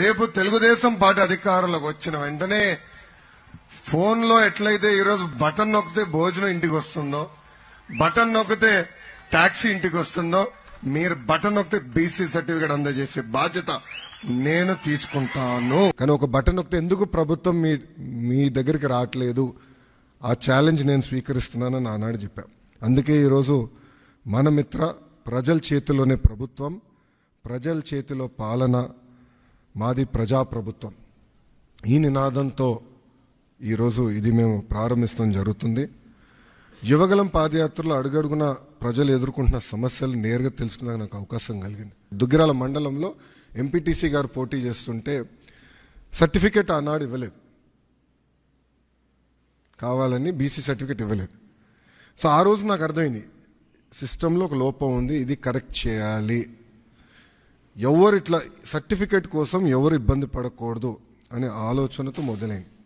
రేపు తెలుగుదేశం పార్టీ అధికారంలోకి వచ్చిన వెంటనే ఫోన్లో ఎట్లయితే ఈరోజు బటన్ నొక్కితే భోజనం ఇంటికి వస్తుందో బటన్ నొక్కితే ట్యాక్సీ ఇంటికి వస్తుందో మీరు బటన్ నొక్కితే బీసీ సర్టిఫికేట్ అందజేసే బాధ్యత నేను తీసుకుంటాను. కానీ ఒక బటన్ నొక్కితే ఎందుకు ప్రభుత్వం మీ మీ దగ్గరికి రావట్లేదు? ఆ ఛాలెంజ్ నేను స్వీకరిస్తున్నానని ఆనాడు చెప్పా. అందుకే ఈరోజు మన మిత్ర ప్రజల చేతిలోనే ప్రభుత్వం ప్రజల చేతిలో పాలన మాది ప్రజాప్రభుత్వం. ఈ నినాదంతో ఈరోజు ఇది మేము ప్రారంభించడం జరుగుతుంది. యువగలం పాదయాత్రలో అడుగడుగున ప్రజలు ఎదుర్కొంటున్న సమస్యలు నేరుగా తెలుసుకునే నాకు అవకాశం కలిగింది. దుగ్గిరాల మండలంలో ఎంపీటీసీ గారు పోటీ చేస్తుంటే సర్టిఫికేట్ ఆనాడు ఇవ్వలేదు. కావాలని బీసీ సర్టిఫికేట్ ఇవ్వలేదు. సో ఆ రోజు నాకు అర్థమైంది. సిస్టంలో ఒక లోపం ఉంది. ఇది కరెక్ట్ చేయాలి. ఎవరు ఇట్లా సర్టిఫికేట్ కోసం ఎవరు ఇబ్బంది పడకూడదు అనే ఆలోచనతో మొదలైంది.